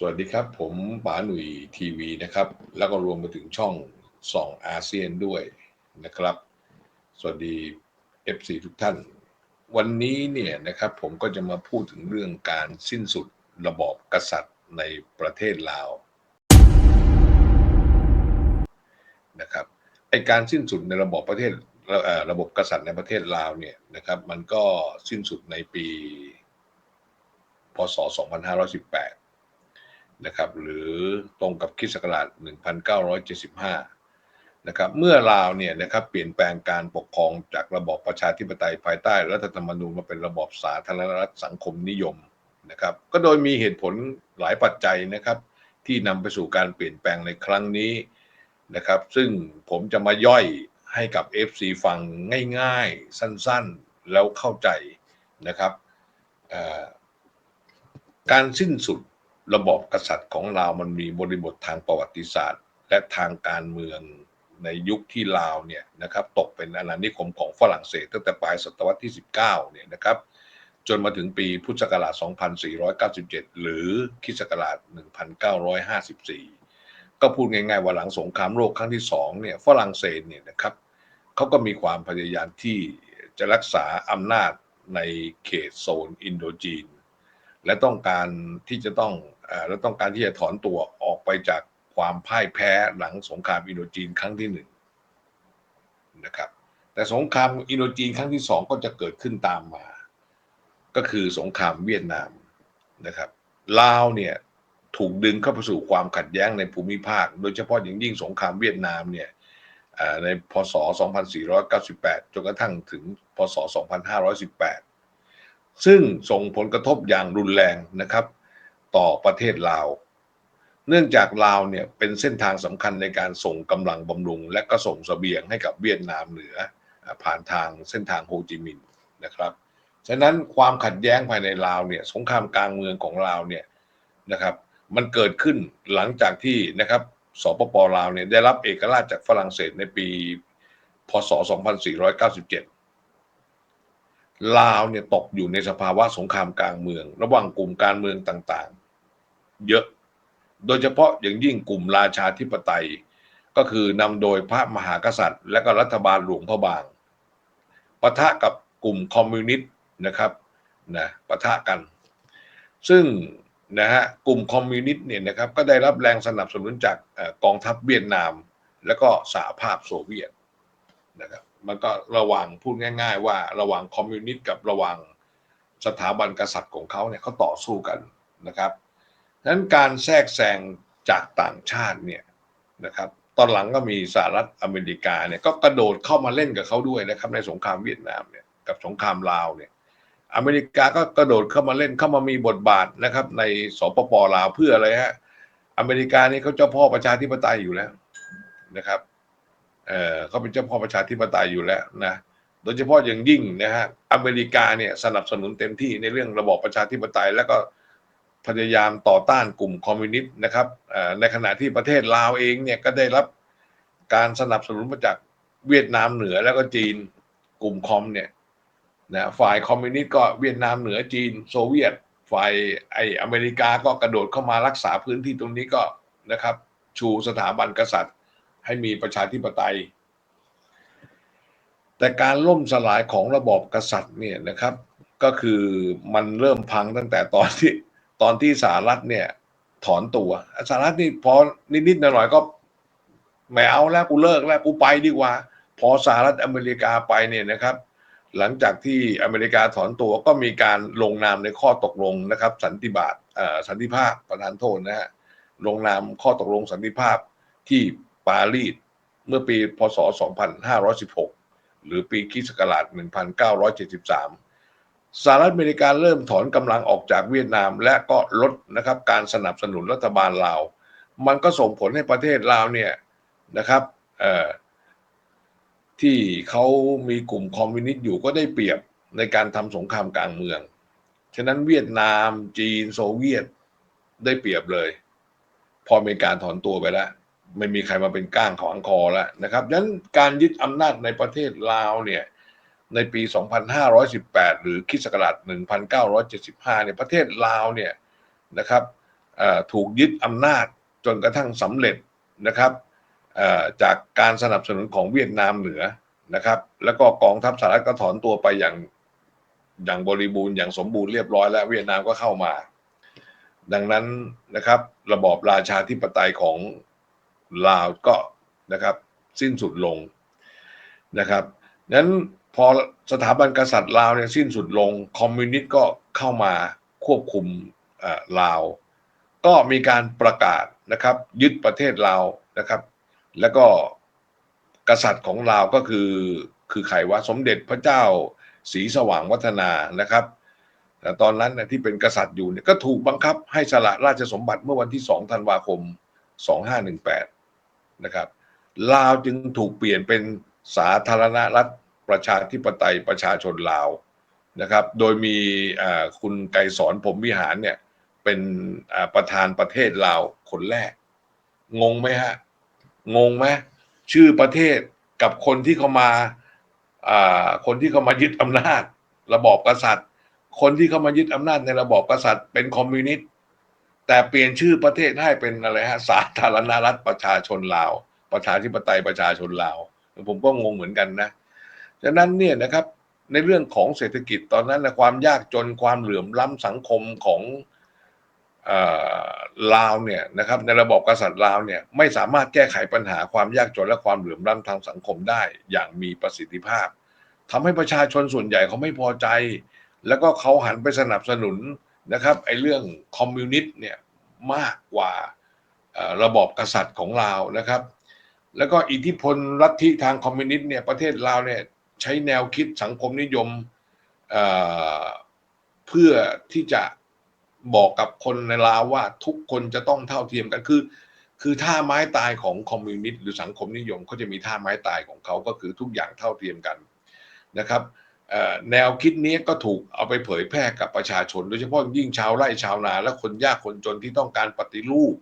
สวัสดีครับ ผมป๋าหนุ่ยทีวีนะครับ แล้วก็รวมไปถึงช่องส่องอาเซียนด้วยนะครับ สวัสดี FC ทุกท่าน วันนี้เนี่ยนะครับผมก็จะมาพูดถึงเรื่องการสิ้นสุดระบอบกษัตริย์ในประเทศลาวนะครับไอการสิ้นสุดในระบอบประเทศระบบกษัตริย์ในประเทศลาวเนี่ยนะครับมันก็สิ้นสุดในปี พศ 2518 นะครับหรือตรงกับคริสต์ศักราช 1975 นะครับเมื่อลาวเนี่ยนะครับเปลี่ยนแปลงการปกครองจากระบอบประชาธิปไตยภายใต้รัฐธรรมนูญมาเป็นระบอบสาธารณรัฐสังคมนิยมนะครับก็โดยมีเหตุผลหลายปัจจัยนะครับที่นำไปสู่การเปลี่ยนแปลงในครั้งนี้นะครับซึ่งผมจะมาย่อยให้กับ FC ฟังง่ายๆ สั้นๆ แล้วเข้าใจนะครับการสิ้นสุด ระบอบกษัตริย์ของลาวมันมีบริบททางประวัติศาสตร์ และทางการเมืองในยุคที่ลาวเนี่ยนะครับตกเป็นอาณานิคมของฝรั่งเศสตั้งแต่ปลายศตวรรษที่ 19เนี่ยนะครับจนมาถึงปีพุทธศักราช 2497 หรือคิสต์ศักราช 1954 ก็พูดง่ายๆว่าหลังสงครามโลกครั้งที่สองเนี่ยฝรั่งเศสเนี่ยนะครับเขาก็มีความพยายามที่จะรักษาอำนาจในเขตโซนอินโดจีน และต้องการที่จะต้องอและต้องการที่จะถอนตัวออกไปจากความพ่ายแพ้หลังสงครามอินโดจีนครั้งที่หนึ่งนะครับแต่สงครามอินโดจีนครั้งที่สองก็จะเกิดขึ้นตามมา ก็คือสงครามเวียดนามนะครับลาวเนี่ยถูกดึงเข้าไปสู่ความขัดแย้งในภูมิภาค โดยเฉพาะอย่างยิ่งสงครามเวียดนามเนี่ยในพศ 2498 จนกระทั่งถึงพศ 2518 ซึ่งส่งผลกระทบอย่างรุนแรงนะครับ ต่อประเทศลาว เนื่องจากลาวเนี่ยเป็นเส้นทางสำคัญในการส่งกำลังบำรุง และก็ส่งเสบียงให้กับเวียดนามเหนือ ผ่านทางเส้นทางโฮจิมินห์นะครับ ฉะนั้นความขัดแย้งภายในลาวเนี่ยสงครามกลางเมืองของลาวเนี่ยนะครับ มันเกิดขึ้นหลังจากที่นะครับสปปลาวเนี่ยได้รับเอกราชจากฝรั่งเศสในปี พศ 2497 ลาวเนี่ยตกอยู่ในสภาวะสงครามกลางเมือง ระหว่างกลุ่มการเมืองต่างๆ เยอะ โดยเฉพาะอย่างยิ่งกลุ่มราชาธิปไตย ก็คือนำโดยพระมหากษัตริย์ และก็รัฐบาลหลวงพระบางปะทะกับกลุ่มคอมมิวนิสต์นะครับนะปะทะกัน ซึ่งนะฮะกลุ่มคอมมิวนิสต์เนี่ยนะครับก็ได้รับแรงสนับสนุนจากกองทัพเวียดนาม แล้วก็สหภาพโซเวียตนะครับ มันก็ระหว่างพูดง่าย ๆ ว่าระหว่างคอมมิวนิสต์กับระหว่างสถาบันกษัตริย์ของเขาเนี่ยเขาต่อสู้กันนะครับนั้นการแทรกแซงจากต่างชาติเนี่ยนะครับตอนหลังก็มีสหรัฐอเมริกาเนี่ยก็กระโดดเข้ามาเล่นกับเขาด้วยนะครับในสงครามเวียดนามเนี่ยกับสงครามลาวเนี่ยอเมริกาก็กระโดดเข้ามาเล่นเข้ามามีบทบาทนะครับ ในสปปลาวเพื่ออะไรฮะอเมริกานี่เขาเจ้าพ่อประชาธิปไตยอยู่แล้วนะครับ เออเขาเป็นเจ้าพ่อประชาธิปไตยอยู่แล้วนะโดยเฉพาะอย่างยิ่งนะฮะอเมริกาเนี่ยสนับสนุนเต็มที่ในเรื่องระบอบประชาธิปไตย แล้วก็พยายามต่อต้านกลุ่มคอมมิวนิสต์นะครับในขณะที่ประเทศลาวเองเนี่ยก็ได้รับการสนับสนุนมาจากเวียดนามเหนือแล้วก็จีนกลุ่มคอมเนี่ยนะฝ่ายคอมมิวนิสต์ก็เวียดนามเหนือจีน โซเวียต ฝ่ายไออเมริกาก็กระโดดเข้ามารักษาพื้นที่ตรงนี้ก็นะครับ ชูสถาบันกษัตริย์ ให้มีประชาธิปไตย แต่การล่มสลายของระบอบกษัตริย์เนี่ยนะครับ ก็คือมันเริ่มพังตั้งแต่ตอนที่ตอนที่สหรัฐเนี่ยถอนตัวสหรัฐนี่พอนิดๆหน่อยๆก็ไม่เอาแล้วกูเลิกแล้วกูไปดีกว่า พอสหรัฐอเมริกาไปเนี่ยนะครับ หลังจากที่อเมริกาถอนตัวก็มีการลงนามในข้อตกลงนะครับ สันติบาตสันติภาพประธานโทษนะฮะลงนามข้อตกลงสันติภาพที่ ปารีสเมื่อปีพศ 2516 หรือปีคริสต์ศักราช1973 สหรัฐอเมริกาเริ่มถอนกำลังออกจากเวียดนาม และก็ลดนะครับการสนับสนุนรัฐบาลลาว มันก็ส่งผลให้ประเทศลาวเนี่ยนะครับที่เขามีกลุ่มคอมมิวนิสต์อยู่ก็ได้เปรียบในการทำสงครามกลางเมือง ฉะนั้นเวียดนาม จีน โซเวียตได้เปรียบเลย พออเมริกาถอนตัวไปแล้ว ไม่มีใครมาเป็นก้างขวางคอแล้วนะครับดังนั้นการยึดอำนาจในประเทศลาวเนี่ยในปี 2518 หรือคิสต์ศักราช1975 เนี่ยประเทศลาวเนี่ยนะครับถูกยึดอำนาจจนกระทั่งสำเร็จนะครับจากการสนับสนุนของเวียดนามเหนือนะครับ แล้วก็กองทัพสหรัฐก็ถอนตัวไปอย่างอย่างบริบูรณ์อย่างสมบูรณ์เรียบร้อยแล้วเวียดนามก็เข้ามา ดังนั้นนะครับ ระบอบราชาธิปไตยของ ลาวก็นะครับสิ้นสุดลงนะครับนั้นพอสถาบันกษัตริย์ลาวเนี่ยสิ้นสุดลง คอมมิวนิสต์ก็เข้ามาควบคุมลาว ก็มีการประกาศนะครับยึดประเทศลาวนะครับ แล้วก็กษัตริย์ของลาวก็คือคือใครวะสมเด็จพระเจ้าศรีสว่างวัฒนานะครับแต่ตอนนั้นนะที่เป็นกษัตริย์อยู่เนี่ยก็ถูกบังคับให้สละราชสมบัติเมื่อวันที่ 2 ธันวาคม 2518 นะครับลาวจึงถูกเปลี่ยนเป็นสาธารณรัฐประชาธิปไตยประชาชนลาวนะครับ โดยมีคุณไกรสอนผมวิหารเนี่ยเป็นประธานประเทศลาวคนแรก งงไหมฮะ งงไหมชื่อประเทศกับคนที่เขามาอ่าคนที่เขามายึดอำนาจ ระบอบกษัตริย์ คนที่เขามายึดอำนาจในระบอบกษัตริย์ เป็นคอมมิวนิสต์ แต่เปลี่ยนชื่อประเทศให้เป็นอะไรฮะสาธารณรัฐประชาชนลาว ประชาธิปไตยประชาชนลาว ผมก็งงเหมือนกันนะฉะนั้นเนี่ยนะครับในเรื่องของเศรษฐกิจตอนนั้นนะความยากจนความเหลื่อมล้ำสังคมของลาวเนี่ยนะครับในระบอบกษัตริย์ลาวเนี่ยไม่สามารถแก้ไขปัญหาความยากจนและความเหลื่อมล้ำทางสังคมได้อย่างมีประสิทธิภาพทำให้ประชาชนส่วนใหญ่เขาไม่พอใจ แล้วก็เขาหันไปสนับสนุน นะครับไอ้เรื่องคอมมิวนิสต์เนี่ยมากกว่าระบอบกษัตริย์ของลาวนะครับ แล้วก็อิทธิพลลัทธิทางคอมมิวนิสต์เนี่ยประเทศลาวเนี่ยใช้แนวคิดสังคมนิยมเเพื่อที่จะบอกกับคนในลาวว่าทุกคนจะต้องเท่าเทียมกันคือ คือท่าไม้ตายของคอมมิวนิสต์หรือสังคมนิยมเขาจะมีท่าไม้ตายของเขาก็คือทุกอย่างเท่าเทียมกันนะครับ แนวคิดนี้ก็ถูกเอาไปเผยแพร่กับประชาชน โดยเฉพาะยิ่งชาวไร่ชาวนา และคนยากคนจนที่ต้องการปฏิรูป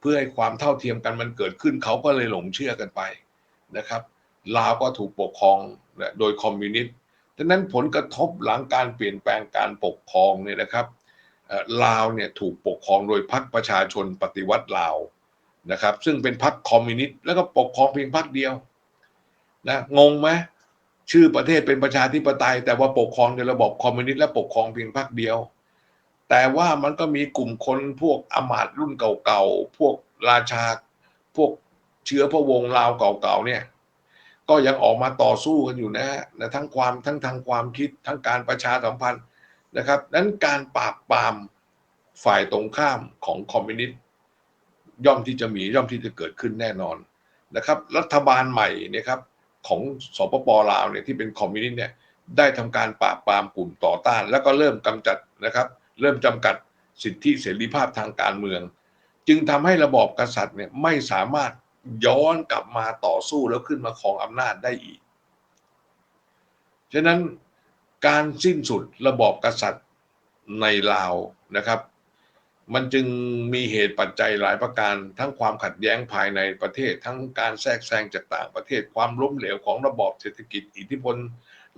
เพื่อให้ความเท่าเทียมกันมันเกิดขึ้นเขาก็เลยหลงเชื่อกันไปนะครับลาวก็ถูกปกครองโดยคอมมิวนิสต์ดังนั้นผลกระทบหลังการเปลี่ยนแปลงการปกครองเนี่ยนะครับลาวเนี่ยถูกปกครองโดยพรรคประชาชนปฏิวัติลาวนะครับ ซึ่งเป็นพรรคคอมมิวนิสต์แล้วก็ปกครองเพียงพรรคเดียวนะงงไหม ชื่อประเทศเป็นประชาธิปไตย แต่ว่าปกครองในระบบคอมมิวนิสต์และปกครองเพียงพรรคเดียว แต่ว่ามันก็มีกลุ่มคนพวกอมาตย์รุ่นเก่าๆ พวกราชา พวกเชื้อพระวงศ์ลาวเก่าๆเนี่ย ก็ยังออกมาต่อสู้กันอยู่นะฮะนะทั้งความทั้งทางความคิดทั้งการประชาสัมพันธ์นะครับนั้นการปราบปรามฝ่ายตรงข้ามของคอมมิวนิสต์ย่อมที่จะมีย่อมที่จะเกิดขึ้นแน่นอนนะครับ รัฐบาลใหม่เนี่ยครับ ของสปปลาวเนี่ยที่เป็นคอมมิวนิสต์เนี่ยได้ทำการปราบปรามกลุ่มต่อต้าน แล้วก็เริ่มกำจัดนะครับ เริ่มจำกัดสิทธิเสรีภาพทางการเมือง จึงทำให้ระบอบกษัตริย์เนี่ยไม่สามารถย้อนกลับมาต่อสู้แล้วขึ้นมาครองอำนาจได้อีก ฉะนั้นการสิ้นสุดระบอบกษัตริย์ในลาวนะครับ มันจึงมีเหตุปัจจัยหลายประการ ทั้งความขัดแย้งภายในประเทศ ทั้งการแทรกแซงจากต่างประเทศความล้มเหลวของระบอบเศรษฐกิจอิทธิพล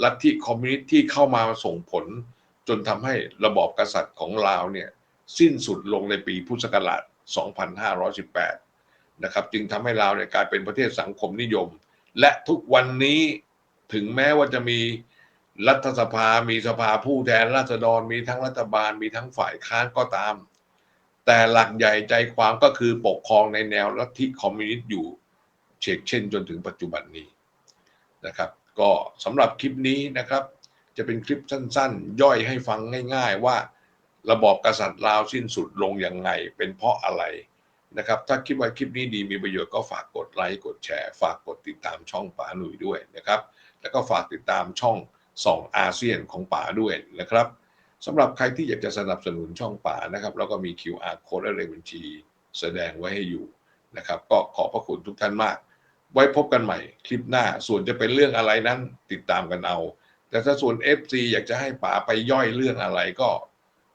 ลัทธิคอมมิวนิสต์ที่เข้ามาส่งผล จนทำให้ระบอบกษัตริย์ของลาวเนี่ยสิ้นสุดลงในปีพุทธศักราช 2518 นะครับ จึงทำให้ลาวเนี่ยกลายเป็นประเทศสังคมนิยม และทุกวันนี้ถึงแม้ว่าจะมีรัฐสภา มีสภาผู้แทนราษฎร มีทั้งรัฐบาล มีทั้งฝ่ายค้านก็ตาม แต่หลักใหญ่ใจความก็คือปกครองในแนวลัทธิคอมมิวนิสต์อยู่เชกเช่นจนถึงปัจจุบันนี้นะครับ ก็สำหรับคลิปนี้นะครับ จะเป็นคลิปสั้นๆ ย่อยให้ฟังง่าย ๆ ว่า ระบอบกษัตริย์ลาวสิ้นสุดลงยังไง เป็นเพราะอะไรนะครับ ถ้าคิดว่าคลิปนี้ดีมีประโยชน์ก็ฝากกดไลค์กดแชร์ ฝากกดติดตามช่องป๋าหนุ่ยด้วยนะครับ แล้วก็ฝากติดตามช่องส่องอาเซียนของป๋าด้วยนะครับ สำหรับใครที่อยากจะสนับสนุนช่องป๋านะครับ แล้วก็มี QR code และเลขบัญชีแสดงไว้ให้อยู่นะครับ ก็ขอบพระคุณทุกท่านมาก ไว้พบกันใหม่คลิปหน้าส่วนจะเป็นเรื่องอะไรนั้นติดตามกันเอา แต่ถ้าส่วน FC อยากจะให้ป๋าไปย่อยเรื่องอะไรก็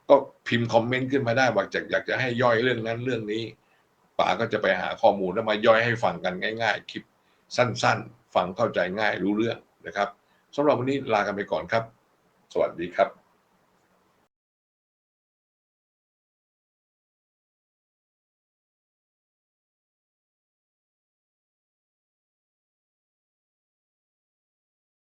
ก็พิมพ์คอมเมนต์ขึ้นมาได้ว่าอยากอยากจะให้ย่อยเรื่องนั้นเรื่องนี้ป๋าก็จะไปหาข้อมูลแล้วมาย่อยให้ฟังกันง่ายๆ คลิปสั้นๆ ฟังเข้าใจง่ายรู้เรื่องนะครับสำหรับวันนี้ลากันไปก่อนครับ สวัสดีครับ